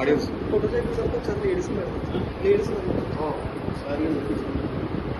Audience photo చేయించాక చాలా ladies madam ladies Munraju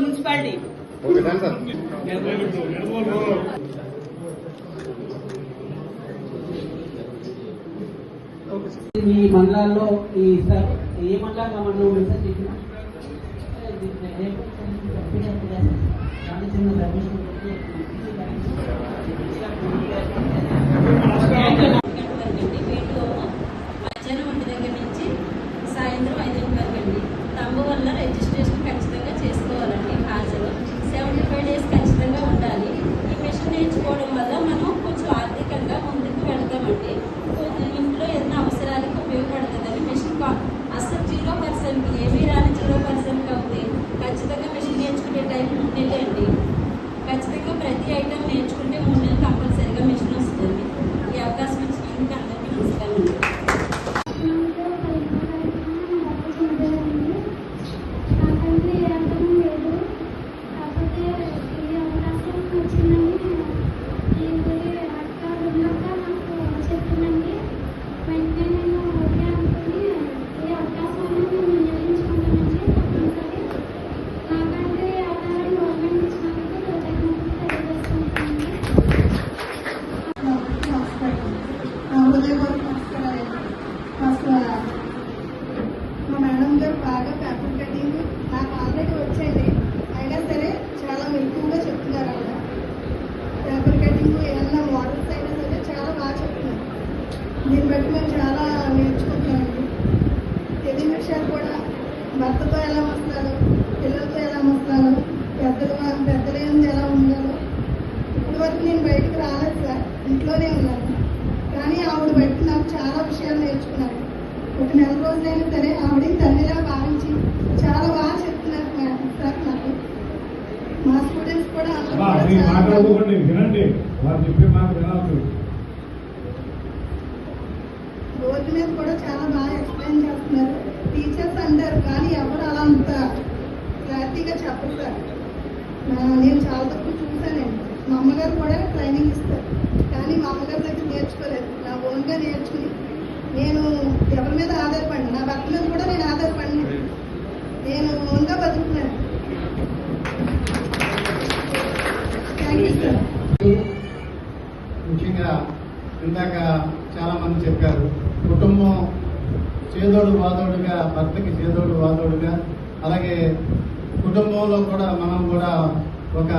municipality sir ఈ మండలాల్లో ఈ ఏ మండలంగా మనం టైం మూడు నెలలే అండి ఖచ్చితంగా ప్రతి ఐటమ్ నేర్చుకుంటే మూడు నెలలు కంపల్సరీగా మిషన్ వస్తుంది ఈ అవకాశం ఇచ్చినందుకు అందరికీ నమస్కారం అండి నాకంటే అర్థం లేదు కాకపోతే ఈ అవకాశం వచ్చిందని ఇది అక్క ఉన్నాక నాకు చెప్పిందండి వెంటనే నేను ఓకే అనుకుని ఈ అవకాశం అనేది నేను వినియోగించుకుంటానండి తప్పనిసరి నాకంటే ఆధారం గవర్నమెంట్ ఇచ్చినందుకు కృతజ్ఞతలు తెలియజేసుకుంటానండి హృదయపూర్వక నమస్కారాలు అసలు మా మేడం గారు బాగా పేపర్ కటింగ్ నాకు ఆల్రెడీ వచ్చేది అయినా సరే చాలా ఎక్కువగా చెప్తున్నారు ఆవిడ పేపర్ కటింగ్ ఏమన్నా మోడల్స్ అయినా సరే చాలా బాగా చెప్తున్నారు దీన్ని బట్టి మేము చాలా నేర్చుకుంటున్నామండి తెలియని విషయాలు కూడా భర్తతో ఎలా వస్తారు పిల్లలతో ఎలా వస్తారు పెద్దలు పెద్దలు ఏంది ఎలా ఉండాలో ఇప్పటి వరకు నేను బయటకు రాలేదు సార్ ఇంట్లోనే ఉన్నాను. కానీ ఆవిడ బట్టి నాకు చాలా విషయాలు నేర్చుకున్నాను ఒక నెల రోజులైనా సరే ఆవిడని తల్లిలా భావించి చాలా బాగా చెప్తున్నారు మేడం సార్ నాకు. మా స్టూడెంట్స్ కూడా వినండి. వారు చెప్పే మాట వినాలి మీద కూడా చాలా బాగా ఎక్స్ప్లెయిన్ చేస్తున్నారు. టీచర్స్ అంటారు కానీ ఎవరు అలా అంత క్లారిటీగా చెప్పరు సార్ నా- నేను చాలా తక్కువ చూశానండి మా అమ్మగారు కూడా ట్రైనింగ్ ఇస్తారు. కానీ మా అమ్మగారి దగ్గర నేర్చుకోలేదు. నా ఓన్గా నేర్చుకుని నేను ఎవరి మీద ఆధారపడి నా భర్త మీద కూడా నేను ఆధారపడి నేను ఓన్గా బతుకుతున్నాను. థ్యాంక్ యూ సార్ ముఖ్యంగా ఇందాక చాలా మంది చెప్పారు చేదోడు వాదోడుగా భర్తకి చేదోడు వాదోడుగా అలాగే కుటుంబంలో కూడా మనం కూడా ఒక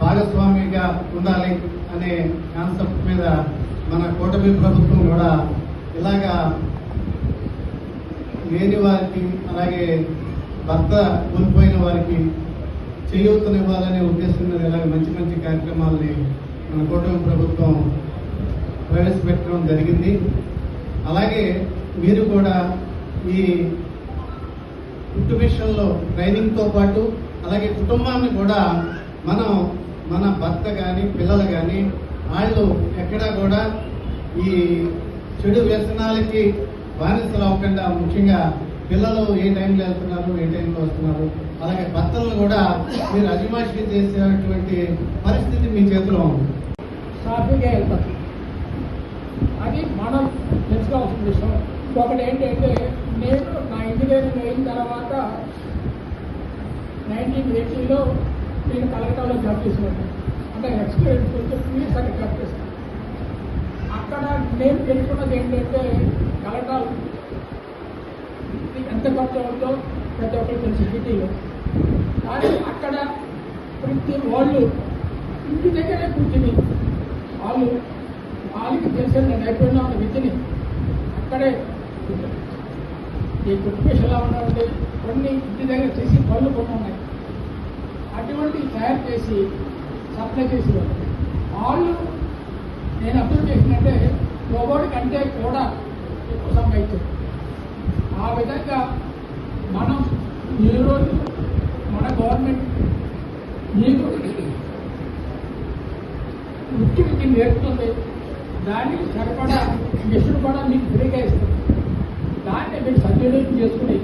భాగస్వామిగా ఉండాలి అనే కాన్సెప్ట్ మీద మన కూటమి ప్రభుత్వం కూడా ఇలాగా లేని వారికి అలాగే భర్త కోల్పోయిన వారికి చేయూతనివ్వాలనే ఉద్దేశం మీద ఇలాగ మంచి మంచి కార్యక్రమాల్ని మన కూటమి ప్రభుత్వం ప్రవేశపెట్టడం జరిగింది. అలాగే మీరు కూడా ఈ కుట్టు విషయంలో ట్రైనింగ్తో పాటు అలాగే కుటుంబాన్ని కూడా మనం మన భర్త కానీ పిల్లలు కానీ వాళ్ళు ఎక్కడా కూడా ఈ చెడు వ్యసనాలకి బానిసలు అవ్వకుండా ముఖ్యంగా పిల్లలు ఏ టైంలో వెళ్తున్నారు ఏ టైంలో వస్తున్నారు అలాగే భర్తలను కూడా మీరు అజమాయిషీ చేసేటువంటి పరిస్థితి మీ చేతిలో ఉంది. ఒకటి ఏంటంటే నేను నా ఇంజనీరింగ్ అయిన తర్వాత నైన్టీన్ ఎయిటీలో నేను కలకటాలో జాబ్ చేసినాను అంటే ఎక్స్పీరియన్స్ కొంచెం ప్రీవియస్ అక్కడ జాబ్ చేశాను. అక్కడ నేను తెలుసుకున్నది ఏంటంటే కలకటాలు ఎంత ఖర్చు అవుతుందో ప్రతి ఒక్కరు తెలుసు సిటీలో. కానీ అక్కడ ప్రతి వాళ్ళు ఇంటి దగ్గరే కూర్చుని వాళ్ళు వాళ్ళకి తెలిసిన నైపుణ్యం ఉన్న విద్యని అక్కడే ఈ కుటుంబేషన్ ఎలా ఉన్నాయంటే కొన్ని ఇంటి దగ్గర చేసి పనులు కొన్ని ఉన్నాయి అటువంటి తయారు చేసి సప్లై చేసేవారు. వాళ్ళు నేను అబ్జర్వ్ చేసినట్టే రోబోట్ కంటే కూడా ఎక్కువ సంపాదించారు. ఆ విధంగా మనం ఈ రోజు మన గవర్నమెంట్ మీకు వృత్తికి నేర్పుతుంది దానికి సరిపడా మిషన్ కూడా మీకు ఫ్రీగా ఇస్తుంది. దాన్ని మీరు సద్వినియోగం చేసుకుని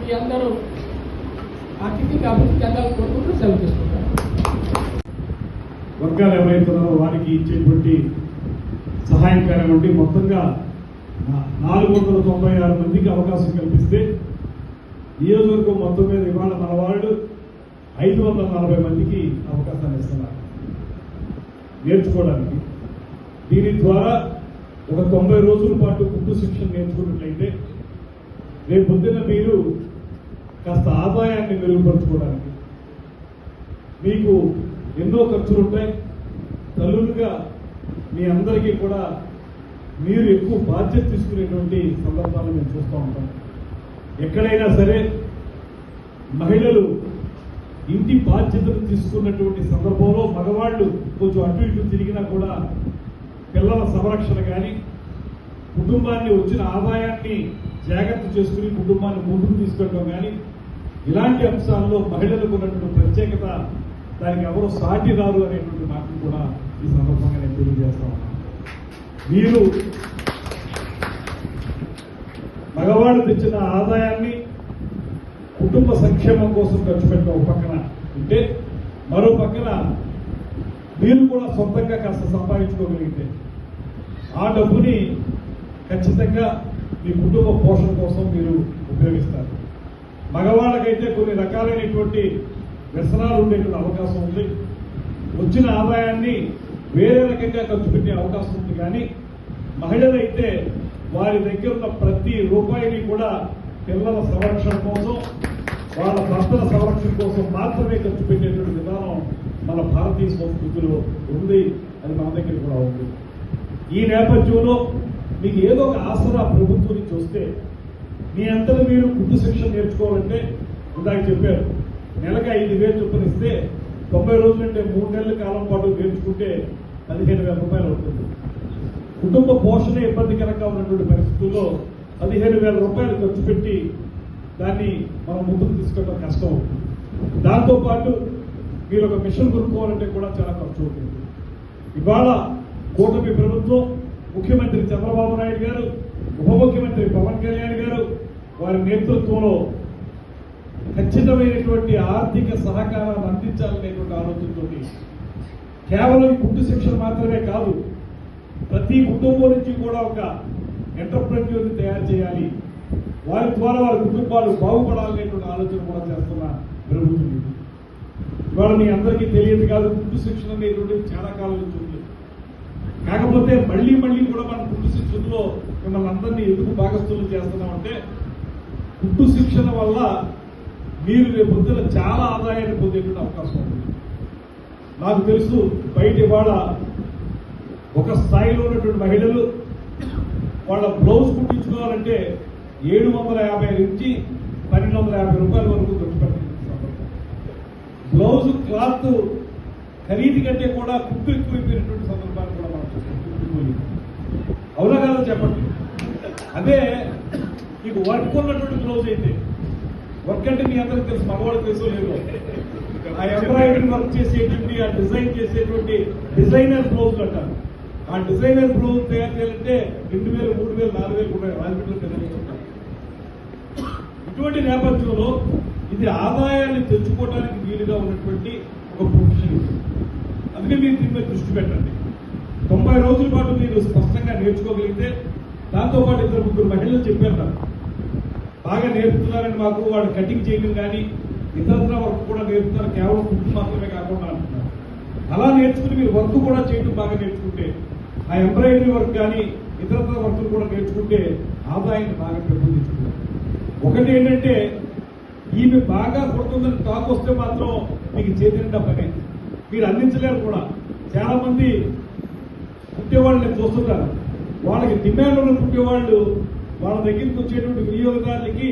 మీ అందరూ ఆర్థికంగా అభివృద్ధి చెందాలని కోరుకుంటూ సెలవు తీసుకుంటారు వర్గాలు ఎవరైతే వారికి ఇచ్చేటువంటి సహాయం కానివ్వండి. మొత్తంగా నాలుగు వందల తొంభై ఆరు మందికి అవకాశం కల్పిస్తే నియోజకవర్గం మొత్తం మీద ఇవాళ మన వాళ్ళు ఐదు వందల నలభై మందికి అవకాశాన్ని ఇస్తున్నారు. నేర్చుకోవడానికి. దీని ద్వారా ఒక తొంభై రోజుల పాటు కుట్టు శిక్షణ నేర్చుకున్నట్లయితే రేపు పొద్దున్న మీరు కాస్త ఆదాయాన్ని మెరుగుపరచుకోవడానికి మీకు ఎన్నో ఖర్చులు ఉంటాయి. తల్లులుగా మీ అందరికీ కూడా మీరు ఎక్కువ బాధ్యత తీసుకునేటువంటి సందర్భాలు మేము చూస్తూ ఉంటాం. ఎక్కడైనా సరే మహిళలు ఇంటి బాధ్యతను తీసుకున్నటువంటి సందర్భంలో మగవాళ్ళు కొంచెం అటు ఇటు తిరిగినా కూడా పిల్లల సంరక్షణ కానీ కుటుంబాన్ని వచ్చిన ఆదాయాన్ని జాగ్రత్త చేసుకుని కుటుంబాన్ని ముందుకు తీసుకెళ్ళడం కానీ ఇలాంటి అంశాల్లో మహిళలకు ఉన్నటువంటి ప్రత్యేకత దానికి ఎవరు సాటి రారు అనేటువంటి మాటను కూడా ఈ సందర్భంగా నేను తెలియజేస్తా ఉన్నాను. మీరు మగవాడు తెచ్చిన ఆదాయాన్ని కుటుంబ సంక్షేమం కోసం ఖర్చు పెట్టిన ఒక పక్కన ఉంటే మరో పక్కన మీరు కూడా సొంతంగా కాస్త సంపాదించుకోగలిగితే ఆ డబ్బుని ఖచ్చితంగా మీ కుటుంబ పోషణ కోసం మీరు ఉపయోగిస్తారు. మగవాళ్ళకైతే కొన్ని రకాలైనటువంటి వ్యసనాలు ఉండేటువంటి అవకాశం ఉంది. వచ్చిన ఆదాయాన్ని వేరే రకంగా ఖర్చు పెట్టే అవకాశం ఉంది. కానీ మహిళలైతే వారి దగ్గర ఉన్న ప్రతి రూపాయిని కూడా పిల్లల సంరక్షణ కోసం వాళ్ళ భర్తల సంరక్షణ కోసం మాత్రమే ఖర్చు పెట్టేటువంటి విధానం మన భారతీయ సంస్కృతిలో ఉంది. అది మన దగ్గర కూడా ఉంది. ఈ నేపథ్యంలో మీకు ఏదో ఒక ఆసరా ప్రభుత్వం నుంచి వస్తే మీ అంతలో మీరు కుట్టు శిక్షణ నేర్చుకోవాలంటే ఇందాక చెప్పారు. నెలకు ఐదు వేలు చొప్పున ఇస్తే తొంభై రోజులంటే మూడు నెలల కాలం పాటు నేర్చుకుంటే పదిహేను వేల రూపాయలు అవుతుంది. కుటుంబ పోషణ ఇబ్బందికరంగా ఉన్నటువంటి పరిస్థితుల్లో పదిహేను వేల రూపాయలు ఖర్చు పెట్టి దాన్ని మనం ముందుకు తీసుకెళ్ళడం కష్టం అవుతుంది. దాంతోపాటు మీరు ఒక మిషన్ కొనుక్కోవాలంటే కూడా చాలా ఖర్చు అవుతుంది. ఇవాళ కూటమి ప్రభుత్వం ముఖ్యమంత్రి చంద్రబాబు నాయుడు గారు ఉప ముఖ్యమంత్రి పవన్ కళ్యాణ్ గారు వారి నేతృత్వంలో ఖచ్చితమైనటువంటి ఆర్థిక సహకారాన్ని అందించాలనేటువంటి ఆలోచనతో కేవలం గుడ్డు కుట్టు శిక్షణ మాత్రమే కాదు ప్రతి కుటుంబం నుంచి కూడా ఒక ఎంటర్ప్రెన్యూర్ని తయారు చేయాలి. వారి ద్వారా వారి కుటుంబాలు బాగుపడాలనేటువంటి ఆలోచన కూడా చేస్తున్న ప్రభుత్వం ఇవాళ మీ అందరికీ తెలియదు కాదు కుట్టు శిక్షణ అనేటువంటిది చాలా కాలం నుంచి ఉంది. కాకపోతే మళ్ళీ మళ్ళీ కూడా మన కుట్టు శిక్షణలో మిమ్మల్ని అందరినీ ఎందుకు భాగస్థులు చేస్తున్నామంటే కుట్టు శిక్షణ వల్ల మీరు రేపు పొద్దున చాలా ఆదాయాన్ని పొందేటువంటి అవకాశం ఉంది. నాకు తెలుసు బయట ఇవాళ ఒక స్థాయిలో ఉన్నటువంటి మహిళలు వాళ్ళ బ్లౌజ్ కుట్టించుకోవాలంటే ఏడు వందల యాభై నుంచి పన్నెండు వందల యాభై రూపాయల వరకు ఖర్చు పెట్టారు బ్లౌజ్ క్లాత్ ఖరీదు కంటే కూడా కుట్టు ఎక్కువైపోయినటువంటి సందర్భాలు కూడా మనం చూస్తాం కుట్టు కూలి. అవునా కాదో చెప్పండి అదే మీకు వర్క్ ఉన్నటువంటి క్లోజ్ అయితే. వర్క్ అంటే మీ అందరికి తెలుసు మగవాళ్ళకి తెలుసు లేదు. ఆ ఎంబ్రాయిడరీ వర్క్ చేసేటువంటి ఆ డిజైన్ చేసేటువంటి డిజైనర్ బ్లౌజ్ అంటారు. ఆ డిజైనర్ బ్లౌజ్ తయారు చేయాలంటే రెండు వేలు మూడు వేలు నాలుగు వేలు కూడా రాజమండ్రిలో పెద్దగా ఇటువంటి నేపథ్యంలో ఇది ఆదాయాన్ని తెచ్చుకోవడానికి వీలుగా ఉన్నటువంటి ఒక ప్రొఫెషన్ అందుకే మీరు దీని మీద దృష్టి పెట్టండి. తొంభై రోజుల పాటు మీరు స్పష్టంగా నేర్చుకోగలిగితే దాంతోపాటు ఇద్దరు ముగ్గురు మహిళలు చెప్పారు నాకు బాగా నేర్పుతున్నారని మాకు వాళ్ళు కటింగ్ చేయడం కానీ ఇతరత్ర వర్క్ కూడా నేర్పుతారు కేవలం ఫుడ్ మాత్రమే కాకుండా అంటున్నారు. అలా నేర్చుకుని మీరు వర్క్ కూడా చేయడం బాగా నేర్చుకుంటే ఆ ఎంబ్రాయిడరీ వర్క్ కానీ ఇతరత్ర వర్క్ కూడా నేర్చుకుంటే ఆదాయాన్ని బాగా పెంపొందించుకుంటారు. ఒకటి ఏంటంటే ఈమె బాగా కొడుతుందని టాక్ వస్తే మాత్రం మీకు చేతినిండా పనే మీరు అందించలేరు కూడా. చాలా మంది పుట్టేవాళ్ళు నేను చూస్తుంటారు వాళ్ళకి డిమాండ్ ఉన్న పుట్టేవాళ్ళు వాళ్ళ దగ్గరికి వచ్చేటువంటి వినియోగదారులకి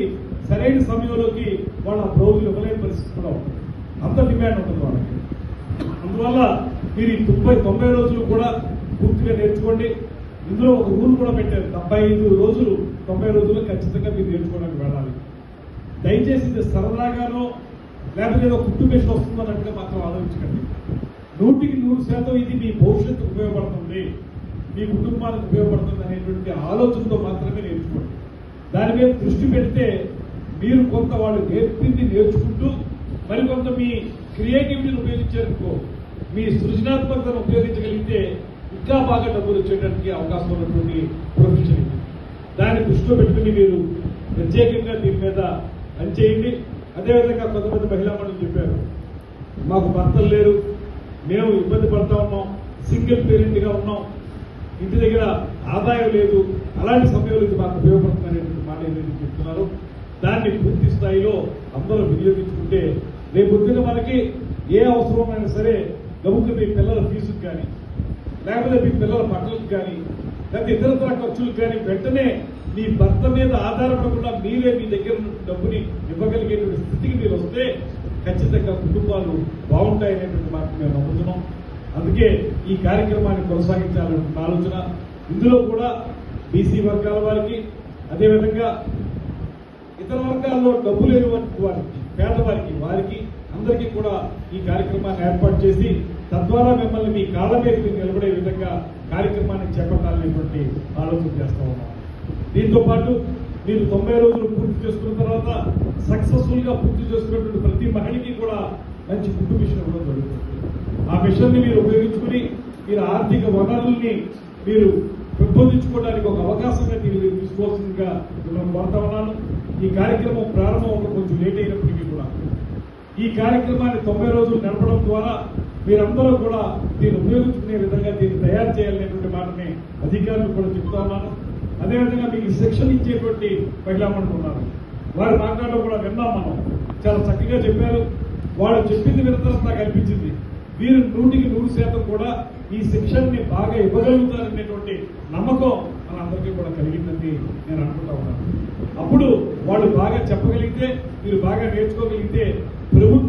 సరైన సమయంలోకి వాళ్ళ బ్రౌజులు ఇవ్వలేని పరిస్థితి కూడా ఉంటుంది అంత డిమాండ్ ఉంటుంది వాళ్ళకి. అందువల్ల మీరు ఈ తొంభై తొంభై రోజులు కూడా పూర్తిగా నేర్చుకోండి. ఇందులో ఒక రూల్ కూడా పెట్టారు. డెబ్బై ఐదు రోజులు తొంభై రోజులు ఖచ్చితంగా మీరు నేర్చుకోవడానికి వెళ్ళాలి. దయచేసి ఇది సరదాగానో లేకపోతే ఏదో కుటుంబేషన్ వస్తుందన్నట్టుగా మాత్రం ఆలోచించకండి. నూటికి నూరు శాతం ఇది మీ భవిష్యత్తు ఉపయోగపడుతుంది. మీ కుటుంబానికి ఉపయోగపడుతుంది అనేటువంటి ఆలోచనతో మాత్రమే నేర్చుకోండి. దాని మీద దృష్టి పెడితే మీరు కొంత వాళ్ళు నేర్పింది నేర్చుకుంటూ మరికొంత మీ క్రియేటివిటీని ఉపయోగించారనుకో మీ సృజనాత్మకతను ఉపయోగించగలిగితే ఇంకా బాగా డబ్బులు వచ్చేటానికి అవకాశం ఉన్నటువంటి ప్రొఫెషన్ ఇది. దాన్ని దృష్టిలో పెట్టుకుని మీరు ప్రత్యేకంగా దీని మీద పనిచేయండి అదేవిధంగా కొంతమంది మహిళా మండలి చెప్పారు మాకు భర్తలు లేరు మేము ఇబ్బంది పడతా ఉన్నాం సింగిల్ పేరెంట్గా ఉన్నాం ఇంటి దగ్గర ఆదాయం లేదు అలాంటి సమయంలో ఇది మాకు ఉపయోగపడుతుంది మాట ఏదైతే చెప్తున్నారో దాన్ని పూర్తి స్థాయిలో అందరూ వినియోగించుకుంటే రేపు వచ్చిన మనకి ఏ అవసరమైనా సరే గబుక్కు మీ పిల్లల ఫీజుకి కానీ లేకపోతే మీ పిల్లల బట్టలకు కానీ లేకపోతే ఇతరతర ఖర్చులకు కానీ వెంటనే మీ భర్త మీద ఆధారపడకుండా మీరే మీ దగ్గర డబ్బుని ఇవ్వగలిగేటువంటి స్థితికి మీరు వస్తే ఖచ్చితంగా కుటుంబాలు బాగుంటాయనేటువంటి మాట మేము అందుకే ఈ కార్యక్రమాన్ని కొనసాగించాలని ఆలోచన ఇందులో కూడా బీసీ వర్గాల వారికి అదేవిధంగా ఇతర వర్గాల్లో డబ్బు లేని వారికి వారికి పేదవారికి వారికి అందరికీ కూడా ఈ కార్యక్రమాన్ని ఏర్పాటు చేసి తద్వారా మిమ్మల్ని మీ కాళ్ళ మీద నిలబడే విధంగా కార్యక్రమాన్ని చేపట్టాలనేటువంటి ఆలోచన చేస్తా ఉన్నాం. దీంతో పాటు మీరు తొంభై రోజులు పూర్తి చేసుకున్న తర్వాత సక్సెస్ఫుల్గా పూర్తి చేసుకున్నటువంటి ప్రతి మహిళకి కూడా మంచి కుటుంబ మిషన్ కూడా జరుగుతుంది. ఆ మిషన్ని మీరు ఉపయోగించుకుని మీరు ఆర్థిక వనరుల్ని మీరు పెంపొందించుకోవడానికి ఒక అవకాశంగా దీన్ని మీరు తీసుకోవాల్సిందిగా మిమ్మల్ని కోరుతా ఉన్నాను. ఈ కార్యక్రమం ప్రారంభం ఒక కొంచెం లేట్ అయినప్పటికీ కూడా. ఈ కార్యక్రమాన్ని తొంభై రోజులు నడపడం ద్వారా మీరందరూ కూడా దీన్ని ఉపయోగించుకునే విధంగా దీన్ని తయారు చేయాలనేటువంటి మాటని అధికారులు కూడా చెప్తా ఉన్నాను అదేవిధంగా మీకు శిక్షణ ఇచ్చేటువంటి మహిళామణులు ఉన్నారు. వారి మాట్లాడడం కూడా విన్నాం మనం. చాలా చక్కగా చెప్పారు. వాళ్ళు చెప్పింది వినతరం నాకు అనిపించింది. వీరు నూటికి నూరు శాతం కూడా ఈ శిక్షణని బాగా ఇవ్వగలుగుతారనేటువంటి నమ్మకం మన అందరికీ కూడా కలిగిందని నేను అనుకుంటా ఉన్నాను. అప్పుడు వాళ్ళు బాగా చెప్పగలిగితే మీరు బాగా నేర్చుకోగలిగితే ప్రభుత్వం